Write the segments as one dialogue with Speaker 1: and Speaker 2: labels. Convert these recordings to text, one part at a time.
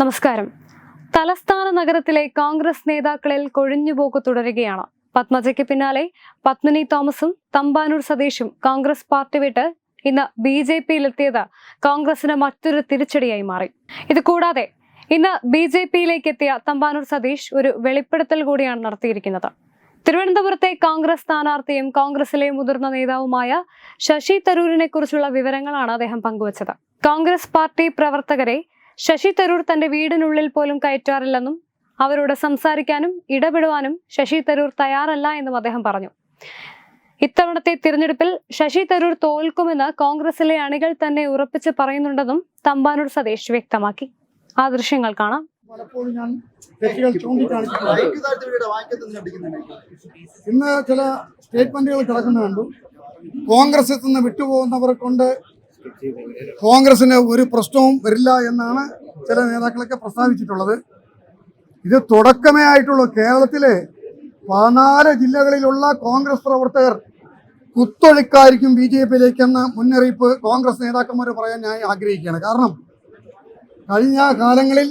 Speaker 1: നമസ്കാരം. തലസ്ഥാന നഗരത്തിലെ കോൺഗ്രസ് നേതാക്കളിൽ കൊഴിഞ്ഞുപോക്ക് തുടരുകയാണ്. പത്മജയ്ക്ക് പിന്നാലെ പത്മിനി തോമസും തമ്പാനൂർ സതീഷും കോൺഗ്രസ് പാർട്ടി വിട്ട് ഇന്ന് ബി ജെ പിയിലെത്തിയത് കോൺഗ്രസിന് മറ്റൊരു തിരിച്ചടിയായി മാറി. ഇത് കൂടാതെ ഇന്ന് ബി ജെ പിയിലേക്ക് എത്തിയ തമ്പാനൂർ സതീഷ് ഒരു വെളിപ്പെടുത്തൽ കൂടിയാണ് നടത്തിയിരിക്കുന്നത്. തിരുവനന്തപുരത്തെ കോൺഗ്രസ് സ്ഥാനാർത്ഥിയും കോൺഗ്രസിലെ മുതിർന്ന നേതാവുമായ ശശി തരൂരിനെ കുറിച്ചുള്ള വിവരങ്ങളാണ് അദ്ദേഹം പങ്കുവച്ചത്. കോൺഗ്രസ് പാർട്ടി പ്രവർത്തകരെ ശശി തരൂർ തന്റെ വീടിനുള്ളിൽ പോലും കയറ്റാറില്ലെന്നും അവരോട് സംസാരിക്കാനും ഇടപെടുവാനും ശശി തരൂർ തയ്യാറല്ല എന്നും അദ്ദേഹം പറഞ്ഞു. ഇത്തവണത്തെ തിരഞ്ഞെടുപ്പിൽ ശശി തരൂർ തോൽക്കുമെന്ന് കോൺഗ്രസിലെ അണികൾ തന്നെ ഉറപ്പിച്ച് പറയുന്നുണ്ടെന്നും തമ്പാനൂർ സതീഷ് വ്യക്തമാക്കി. ആ ദൃശ്യങ്ങൾ കാണാം.
Speaker 2: പലപ്പോഴും ഞാൻ തെറ്റുകൾ ചൂണ്ടിക്കാണിച്ചിട്ടുണ്ട്. ഇന്ന് ചില സ്റ്റേറ്റ്മെന്റുകൾ കിടക്കുന്ന കണ്ടു. കോൺഗ്രസിൽ നിന്ന് വിട്ടുപോകുന്നവരെ കൊണ്ട് കോൺഗ്രസിന് ഒരു പ്രശ്നവും വരില്ല എന്നാണ് ചില നേതാക്കളൊക്കെ പ്രസ്താവിച്ചിട്ടുള്ളത്. ഇത് തുടക്കമേ ആയിട്ടുള്ളൂ. കേരളത്തിലെ പതിനാല് ജില്ലകളിലുള്ള കോൺഗ്രസ് പ്രവർത്തകർ കുത്തൊഴുക്കായിരിക്കും ബി ജെ പിയിലേക്കെന്ന മുന്നറിയിപ്പ് കോൺഗ്രസ് നേതാക്കന്മാർ പറയാൻ ഞാൻ ആഗ്രഹിക്കുകയാണ്. കാരണം കഴിഞ്ഞ കാലങ്ങളിൽ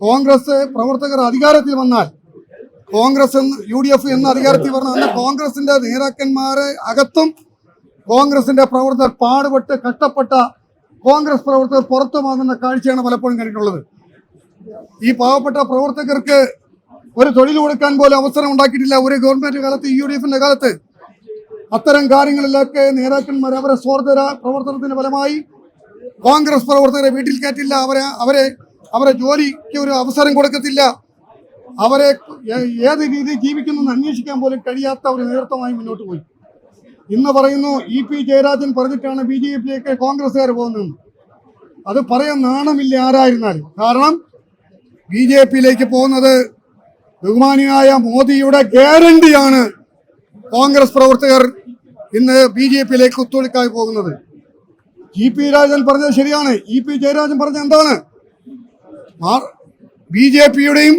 Speaker 2: കോൺഗ്രസ് പ്രവർത്തകർ അധികാരത്തിൽ വന്നാൽ കോൺഗ്രസ് യു ഡി എഫ് എന്ന അധികാരത്തിൽ പറഞ്ഞാൽ കോൺഗ്രസിന്റെ നേതാക്കന്മാരെ അകത്തും കോൺഗ്രസിന്റെ പ്രവർത്തകർ പാടുപെട്ട് കഷ്ടപ്പെട്ട കോൺഗ്രസ് പ്രവർത്തകർ പുറത്തു വാങ്ങുന്ന കാഴ്ചയാണ് പലപ്പോഴും കണ്ടിട്ടുള്ളത്. ഈ പാവപ്പെട്ട പ്രവർത്തകർക്ക് ഒരു തൊഴിൽ കൊടുക്കാൻ പോലും അവസരം ഉണ്ടാക്കിയിട്ടില്ല. ഒരു ഗവൺമെന്റ് കാലത്ത് യു ഡി എഫിന്റെ കാലത്ത്. അത്തരം കാര്യങ്ങളിലൊക്കെ നേതാക്കന്മാർ അവരെ സ്വാർത്ഥ പ്രവർത്തനത്തിന്റെ ഫലമായി കോൺഗ്രസ് പ്രവർത്തകരെ വീട്ടിൽ കയറ്റില്ല. അവരെ അവരെ അവരെ ജോലിക്ക് ഒരു അവസരം കൊടുക്കത്തില്ല. അവരെ ഏത് രീതിയിൽ ജീവിക്കുന്നു അന്വേഷിക്കാൻ പോലും കഴിയാത്ത ഒരു നേതൃത്വമായി മുന്നോട്ട് പോയി. ഇന്ന് പറയുന്നു ഇ പി ജയരാജൻ പറഞ്ഞിട്ടാണ് ബി ജെ പിയിലേക്ക് കോൺഗ്രസ്സുകാർ പോകുന്നതെന്ന് അത് പറയാൻ നാണമില്ല ആരായിരുന്നാലും. കാരണം ബി ജെ പിയിലേക്ക് പോകുന്നത് ബഹുമാനിയായ മോദിയുടെ ഗ്യാരണ്ടിയാണ് കോൺഗ്രസ് പ്രവർത്തകർ ഇന്ന് ബി ജെ പിയിലേക്ക് കുത്തൊഴുക്കായി പോകുന്നത്. ഇ പി രാജൻ പറഞ്ഞത് ശരിയാണ്. ഇ പി ജയരാജൻ പറഞ്ഞത് എന്താണ്? ബി ജെ പിയുടെയും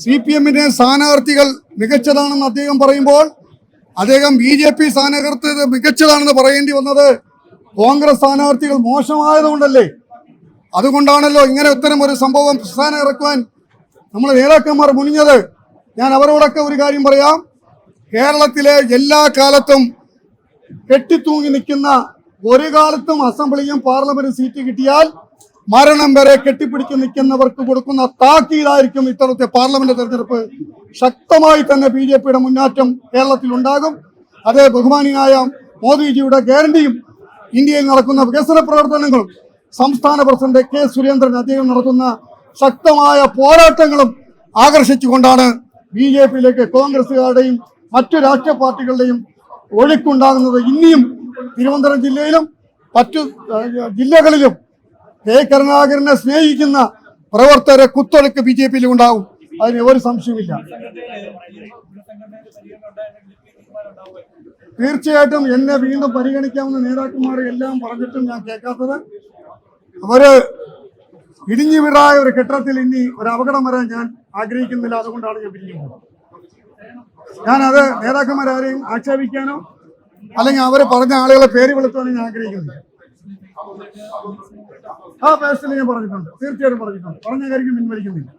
Speaker 2: സി പി എമ്മിന്റെയും സ്ഥാനാർത്ഥികൾ മികച്ചതാണെന്ന് അദ്ദേഹം പറയുമ്പോൾ അദ്ദേഹം ബി ജെ പി സ്ഥാനാർത്ഥി മികച്ചതാണെന്ന് പറയേണ്ടി വന്നത് കോൺഗ്രസ് സ്ഥാനാർത്ഥികൾ മോശമായതുകൊണ്ടല്ലേ? അതുകൊണ്ടാണല്ലോ ഇങ്ങനെ ഇത്തരം ഒരു സംഭവം പ്രസ്ഥാനം ഇറക്കുവാൻ നമ്മളെ നേതാക്കന്മാർ മുനിഞ്ഞത്. ഞാൻ അവരോടൊക്കെ ഒരു കാര്യം പറയാം. കേരളത്തിലെ എല്ലാ കാലത്തും കെട്ടിത്തൂങ്ങി നിൽക്കുന്ന ഒരു കാലത്തും അസംബ്ലിയും പാർലമെന്റ് സീറ്റ് കിട്ടിയാൽ മരണം വരെ കെട്ടിപ്പിടിച്ച് നിൽക്കുന്നവർക്ക് കൊടുക്കുന്ന താക്കീതായിരിക്കും ഇത്തരത്തെ പാർലമെന്റ് തെരഞ്ഞെടുപ്പ്. ശക്തമായി തന്നെ ബി ജെ പിയുടെ മുന്നേറ്റം കേരളത്തിൽ ഉണ്ടാകും അതേ ബഹുമാനിയായ മോദിജിയുടെ ഗ്യാരണ്ടിയും ഇന്ത്യയിൽ നടക്കുന്ന വികസന പ്രവർത്തനങ്ങളും സംസ്ഥാന പ്രസിഡന്റ് കെ സുരേന്ദ്രൻ അദ്ദേഹം നടത്തുന്ന ശക്തമായ പോരാട്ടങ്ങളും ആകർഷിച്ചുകൊണ്ടാണ് ബി ജെ പിയിലേക്ക് കോൺഗ്രസുകാരുടെയും മറ്റു രാഷ്ട്രീയ പാർട്ടികളുടെയും ഒഴുക്കുണ്ടാകുന്നത്. ഇനിയും തിരുവനന്തപുരം ജില്ലയിലും മറ്റു ജില്ലകളിലും കെ കരുണാകരനെ സ്നേഹിക്കുന്ന പ്രവർത്തകരെ കുത്തൊലക്ക് ബി ജെ പിയിൽ ഉണ്ടാവും. അതിന് ഒരു സംശയമില്ല തീർച്ചയായിട്ടും എന്നെ വീണ്ടും പരിഗണിക്കാവുന്ന നേതാക്കന്മാർ എല്ലാം പറഞ്ഞിട്ടും ഞാൻ കേൾക്കാത്തത്. അവർ ഇടിഞ്ഞു വീടായ ഒരു കെട്ടിടത്തിൽ ഇനി ഒരു അപകടം വരാൻ ഞാൻ ആഗ്രഹിക്കുന്നില്ല. അതുകൊണ്ടാണ് ഞാൻ പിരിഞ്ഞു ഞാനത് നേതാക്കന്മാരാരെയും ആക്ഷേപിക്കാനോ അല്ലെങ്കിൽ അവർ പറഞ്ഞ ആളുകളെ പേര് വിളിക്കാനോ ഞാൻ ആഗ്രഹിക്കുന്നില്ല. ആ പേഴ്സണലി ഞാൻ പറഞ്ഞിട്ടുണ്ട്. തീർച്ചയായിട്ടും പറഞ്ഞിട്ടുണ്ട്. പറഞ്ഞ കാര്യം പിൻവലിക്കുന്നില്ല.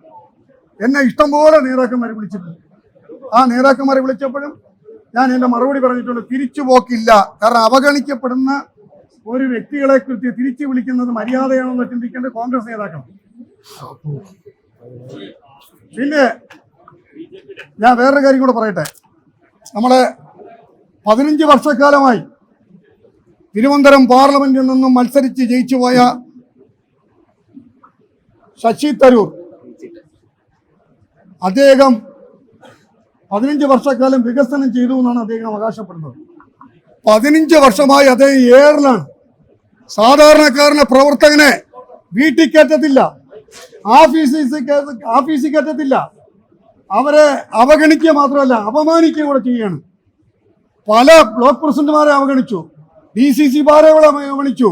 Speaker 2: എന്നെ ഇഷ്ടംപോലെ നേതാക്കന്മാരെ വിളിച്ചിട്ടുണ്ട്. ആ നേതാക്കന്മാരെ വിളിച്ചപ്പോഴും ഞാൻ എന്റെ മറുപടി പറഞ്ഞിട്ടുണ്ട് തിരിച്ചു പോക്കില്ല. കാരണം അവഗണിക്കപ്പെടുന്ന ഒരു വ്യക്തികളെ കുറിച്ച് തിരിച്ചു വിളിക്കുന്നത് മര്യാദയാണെന്ന് ചിന്തിക്കേണ്ട കോൺഗ്രസ് നേതാക്കൾ പിന്നെ ഞാൻ വേറൊരു കാര്യം കൂടെ പറയട്ടെ. നമ്മളെ പതിനഞ്ച് വർഷക്കാലമായി തിരുവനന്തപുരം പാർലമെന്റിൽ നിന്നും മത്സരിച്ച് ജയിച്ചു പോയ ശശി തരൂർ. അദ്ദേഹം പതിനഞ്ച് വർഷക്കാലം വികസനം ചെയ്തു എന്നാണ് അദ്ദേഹം അവകാശപ്പെടുന്നത്. പതിനഞ്ച് വർഷമായി അദ്ദേഹം ഏറിലാണ്. സാധാരണക്കാരനെ പ്രവർത്തകനെ വീട്ടിൽ കയറ്റത്തില്ല. ആഫീസിൽ ആഫീസിൽ കയറ്റത്തില്ല. അവരെ അവഗണിക്കുക മാത്രമല്ല അപമാനിക്കുക കൂടെ ചെയ്യാണ് പല ബ്ലോക്ക് പ്രസിഡന്റുമാരെ അവഗണിച്ചു. ഡി സി സി മാരെ അവഗണിച്ചു.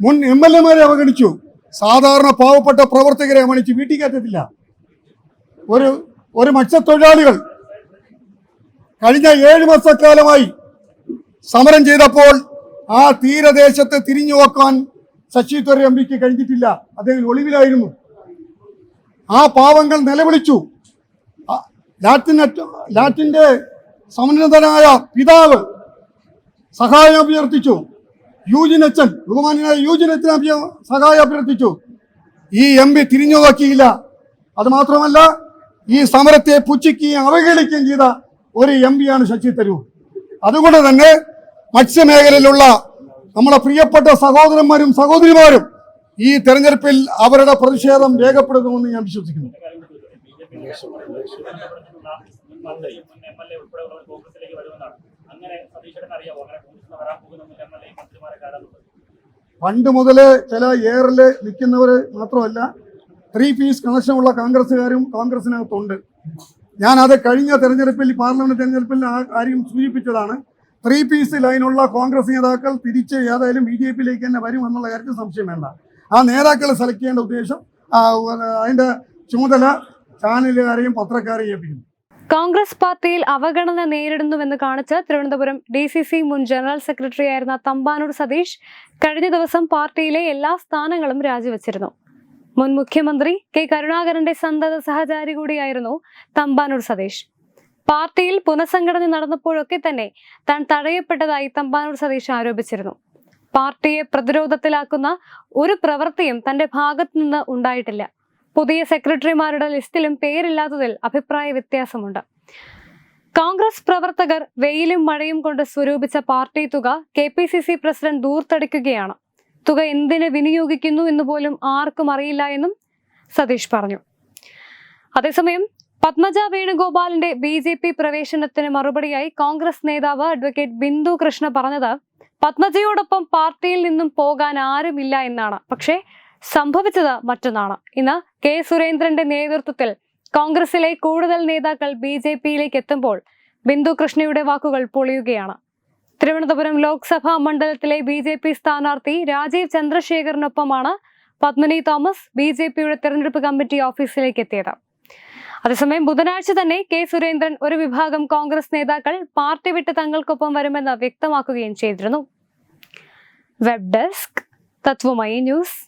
Speaker 2: മുൻ എം എൽ എമാരെ അവഗണിച്ചു. സാധാരണ പാവപ്പെട്ട പ്രവർത്തകരെ അവഗണിച്ച് വീട്ടിൽ കയറ്റത്തില്ല. ഒരു ഒരു മത്സ്യത്തൊഴിലാളികൾ കഴിഞ്ഞ ഏഴ് മാസക്കാലമായി സമരം ചെയ്തപ്പോൾ ആ തീരദേശത്തെ തിരിഞ്ഞു നോക്കാൻ ശശി തരൂർ എം പിക്ക് കഴിഞ്ഞിട്ടില്ല. അദ്ദേഹം ഒളിവിലായിരുന്നു. ആ പാവങ്ങൾ നിലവിളിച്ചു. ലാറ്റിൻ ലാറ്റിന്റെ സമുന്നതനായ പിതാവ് സഹായം അഭ്യർത്ഥിച്ചു. യൂജിനച്ചൻ ബഹുമാനായ യൂജിനച്ചൻ സഹായം അഭ്യർത്ഥിച്ചു. ഈ എം പി തിരിഞ്ഞു നോക്കിയില്ല. അത് മാത്രമല്ല ഈ സമരത്തെ പുച്ഛിക്കുകയും അവഹേളിക്കുകയും ചെയ്ത ഒരു എം പിയാണ് ശശി തരൂർ. അതുകൊണ്ട് തന്നെ മത്സ്യമേഖലയിലുള്ള നമ്മുടെ പ്രിയപ്പെട്ട സഹോദരന്മാരും സഹോദരിമാരും ഈ തെരഞ്ഞെടുപ്പിൽ അവരുടെ പ്രതിഷേധം രേഖപ്പെടുത്തുമെന്ന് ഞാൻ വിശ്വസിക്കുന്നു.
Speaker 3: അങ്ങനെ വരാൻ
Speaker 2: പണ്ട് മുതൽ ചില എയറിൽ നിൽക്കുന്നവർ മാത്രമല്ല ത്രീ പീസ് കണക്ഷനുള്ള കോൺഗ്രസ്സുകാരും കോൺഗ്രസിനകത്തുണ്ട് ഞാൻ അത് കഴിഞ്ഞ തെരഞ്ഞെടുപ്പിൽ പാർലമെന്റ് തെരഞ്ഞെടുപ്പിൽ ആ കാര്യം സൂചിപ്പിച്ചതാണ്. ത്രീ പീസ് ലൈനുള്ള കോൺഗ്രസ് നേതാക്കൾ തിരിച്ച് ഏതായാലും ബി ജെ പിയിലേക്ക് തന്നെ വരും എന്നുള്ള കാര്യത്തിൽ സംശയം വേണ്ട. ആ നേതാക്കളെ സെലക്ട് ചെയ്യേണ്ട ഉദ്ദേശം അതിന്റെ ചുമതല ചാനലുകാരെയും പത്രക്കാരെയും ഏൽപ്പിക്കുന്നു.
Speaker 1: കോൺഗ്രസ് പാർട്ടിയിൽ അവഗണന നേരിടുന്നുവെന്ന് കാണിച്ച് തിരുവനന്തപുരം ഡി സി സി മുൻ ജനറൽ സെക്രട്ടറി ആയിരുന്ന തമ്പാനൂർ സതീഷ് കഴിഞ്ഞ ദിവസം പാർട്ടിയിലെ എല്ലാ സ്ഥാനങ്ങളും രാജിവെച്ചിരുന്നു. മുൻ മുഖ്യമന്ത്രി കെ കരുണാകരന്റെ സന്തത സഹചാരി കൂടിയായിരുന്നു തമ്പാനൂർ സതീഷ്. പാർട്ടിയിൽ പുനഃസംഘടന നടന്നപ്പോഴൊക്കെ തന്നെ താൻ തടയപ്പെട്ടതായി തമ്പാനൂർ സതീഷ് ആരോപിച്ചിരുന്നു. പാർട്ടിയെ പ്രതിരോധത്തിലാക്കുന്ന ഒരു പ്രവൃത്തിയും തന്റെ ഭാഗത്തു നിന്ന് ഉണ്ടായിട്ടില്ല. പുതിയ സെക്രട്ടറിമാരുടെ ലിസ്റ്റിലും പേരില്ലാത്തതിൽ അഭിപ്രായ വ്യത്യാസമുണ്ട്. കോൺഗ്രസ് പ്രവർത്തകർ വെയിലും മഴയും കൊണ്ട് സ്വരൂപിച്ച പാർട്ടി തുക K P C C president ദൂർത്തടിക്കുകയാണ്. തുക എന്തിന് വിനിയോഗിക്കുന്നു എന്ന് പോലും ആർക്കും അറിയില്ല എന്നും സതീഷ് പറഞ്ഞു. അതേസമയം പത്മജ വേണുഗോപാലിന്റെ ബി ജെ പി പ്രവേശനത്തിന് മറുപടിയായി കോൺഗ്രസ് നേതാവ് അഡ്വക്കേറ്റ് ബിന്ദു കൃഷ്ണ പറഞ്ഞത് പത്മജയോടൊപ്പം പാർട്ടിയിൽ നിന്നും പോകാൻ ആരുമില്ല എന്നാണ്. പക്ഷേ സംഭവിച്ചത് മറ്റൊന്നാണ്. ഇന്ന് കെ സുരേന്ദ്രന്റെ നേതൃത്വത്തിൽ കോൺഗ്രസിലെ കൂടുതൽ നേതാക്കൾ ബി ജെ പിയിലേക്ക് എത്തുമ്പോൾ ബിന്ദു കൃഷ്ണയുടെ വാക്കുകൾ പൊളിയുകയാണ്. തിരുവനന്തപുരം ലോക്സഭാ മണ്ഡലത്തിലെ ബി ജെ പി സ്ഥാനാർത്ഥി രാജീവ് ചന്ദ്രശേഖറിനൊപ്പമാണ് പത്മിനി തോമസ് ബി ജെ പിയുടെ തെരഞ്ഞെടുപ്പ് കമ്മിറ്റി ഓഫീസിലേക്ക് എത്തിയത്. അതേസമയം ബുധനാഴ്ച തന്നെ കെ സുരേന്ദ്രൻ ഒരു വിഭാഗം കോൺഗ്രസ് നേതാക്കൾ പാർട്ടി വിട്ട് തങ്ങൾക്കൊപ്പം വരുമെന്ന് വ്യക്തമാക്കുകയും ചെയ്തിരുന്നു. Web desk Tatwamayi news.